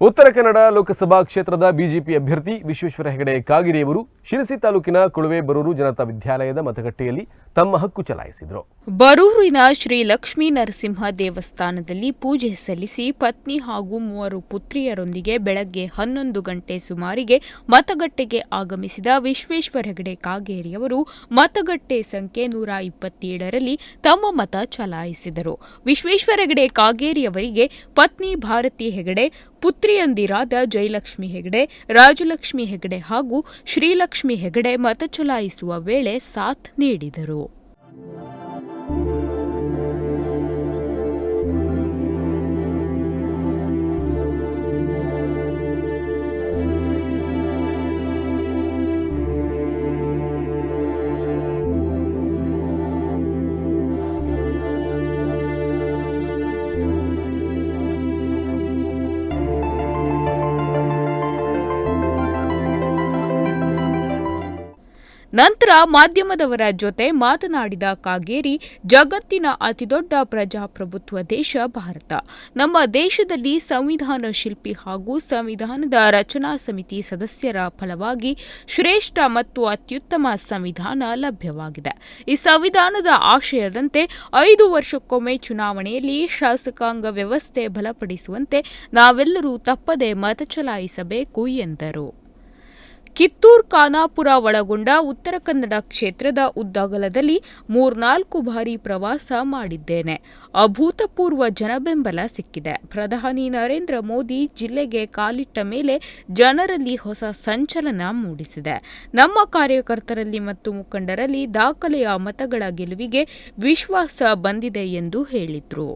ಉತ್ತರ ಕನ್ನಡ ಲೋಕಸಭಾ ಕ್ಷೇತ್ರದ ಬಿಜೆಪಿ ಅಭ್ಯರ್ಥಿ ವಿಶ್ವೇಶ್ವರ ಹೆಗಡೆ ಕಾಗಿರಿಯವರು ಶಿರಸಿ ತಾಲೂಕಿನ ಕುಳುವೆ ಬರೂರು ಜನತಾ ವಿದ್ಯಾಲಯದ ಮತಗಟ್ಟೆಯಲ್ಲಿ ತಮ್ಮ ಹಕ್ಕು ಚಲಾಯಿಸಿದರು. ಬರೂರಿನ ಶ್ರೀ ಲಕ್ಷ್ಮೀ ನರಸಿಂಹ ದೇವಸ್ಥಾನದಲ್ಲಿ ಪೂಜೆ ಸಲ್ಲಿಸಿ ಪತ್ನಿ ಹಾಗೂ ಮೂವರು ಪುತ್ರಿಯರೊಂದಿಗೆ ಬೆಳಗ್ಗೆ ಹನ್ನೊಂದು ಗಂಟೆ ಸುಮಾರಿಗೆ ಮತಗಟ್ಟೆಗೆ ಆಗಮಿಸಿದ ವಿಶ್ವೇಶ್ವರ ಹೆಗಡೆ ಕಾಗೇರಿಯವರು ಮತಗಟ್ಟೆ ಸಂಖ್ಯೆ ನೂರ ಇಪ್ಪತ್ತೇಳರಲ್ಲಿ ತಮ್ಮ ಮತ ಚಲಾಯಿಸಿದರು. ವಿಶ್ವೇಶ್ವರ ಹೆಗಡೆ ಕಾಗೇರಿಯವರಿಗೆ ಪತ್ನಿ ಭಾರತಿ ಹೆಗಡೆ ಪುತ್ರಿಯಂದಿರಾದ ಜಯಲಕ್ಷ್ಮಿ ಹೆಗಡೆ ರಾಜಲಕ್ಷ್ಮಿ ಹೆಗಡೆ ಹಾಗೂ ಶ್ರೀಲಕ್ಷ್ಮಿ ಹೆಗಡೆ ಮತ ಚಲಾಯಿಸುವ ವೇಳೆ ಸಾಥ್ ನೀಡಿದರು. ನಂತರ ಮಾಧ್ಯಮದವರ ಜೊತೆ ಮಾತನಾಡಿದ ಕಾಗೇರಿ, ಜಗತ್ತಿನ ಅತಿದೊಡ್ಡ ಪ್ರಜಾಪ್ರಭುತ್ವ ದೇಶ ಭಾರತ. ನಮ್ಮ ದೇಶದಲ್ಲಿ ಸಂವಿಧಾನ ಶಿಲ್ಪಿ ಹಾಗೂ ಸಂವಿಧಾನದ ರಚನಾ ಸಮಿತಿ ಸದಸ್ಯರ ಫಲವಾಗಿ ಶ್ರೇಷ್ಠ ಮತ್ತು ಅತ್ಯುತ್ತಮ ಸಂವಿಧಾನ ಲಭ್ಯವಾಗಿದೆ. ಈ ಸಂವಿಧಾನದ ಆಶಯದಂತೆ ಐದು ವರ್ಷಕ್ಕೊಮ್ಮೆ ಚುನಾವಣೆಯಲ್ಲಿ ಶಾಸಕಾಂಗ ವ್ಯವಸ್ಥೆ ಬಲಪಡಿಸುವಂತೆ ನಾವೆಲ್ಲರೂ ತಪ್ಪದೆ ಮತ ಚಲಾಯಿಸಬೇಕು ಎಂದರು. ಕಿತ್ತೂರ್ ಖಾನಾಪುರ ಒಳಗೊಂಡ ಉತ್ತರ ಕನ್ನಡ ಕ್ಷೇತ್ರದ ಉದ್ದಗಲದಲ್ಲಿ ಮೂರ್ನಾಲ್ಕು ಬಾರಿ ಪ್ರವಾಸ ಮಾಡಿದ್ದೇನೆ. ಅಭೂತಪೂರ್ವ ಜನಬೆಂಬಲ ಸಿಕ್ಕಿದೆ. ಪ್ರಧಾನಿ ನರೇಂದ್ರ ಮೋದಿ ಜಿಲ್ಲೆಗೆ ಕಾಲಿಟ್ಟ ಮೇಲೆ ಜನರಲ್ಲಿ ಹೊಸ ಸಂಚಲನ ಮೂಡಿಸಿದೆ. ನಮ್ಮ ಕಾರ್ಯಕರ್ತರಲ್ಲಿ ಮತ್ತು ಮುಖಂಡರಲ್ಲಿ ದಾಖಲೆಯ ಮತಗಳ ಗೆಲುವಿಗೆ ವಿಶ್ವಾಸ ಬಂದಿದೆ ಎಂದು ಹೇಳಿದ್ರು.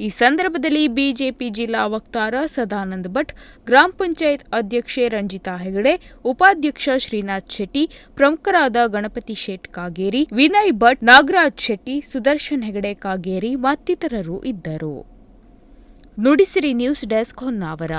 ಈ ಸಂದರ್ಭದಲ್ಲಿ ಬಿಜೆಪಿ ಜಿಲ್ಲಾ ವಕ್ತಾರ ಸದಾನಂದ ಭಟ್, ಗ್ರಾಮ ಪಂಚಾಯತ್ ಅಧ್ಯಕ್ಷೆ ರಂಜಿತಾ ಹೆಗಡೆ, ಉಪಾಧ್ಯಕ್ಷ ಶ್ರೀನಾಥ್ ಶೆಟ್ಟಿ, ಪ್ರಮುಖರಾದ ಗಣಪತಿ ಶೇಟ್ ಕಾಗೇರಿ, ವಿನಯ್ ಭಟ್, ನಾಗರಾಜ್ ಶೆಟ್ಟಿ, ಸುದರ್ಶನ್ ಹೆಗಡೆ ಕಾಗೇರಿ ಮತ್ತಿತರರು ಇದ್ದರು. Nudisiri news desk Honnavar.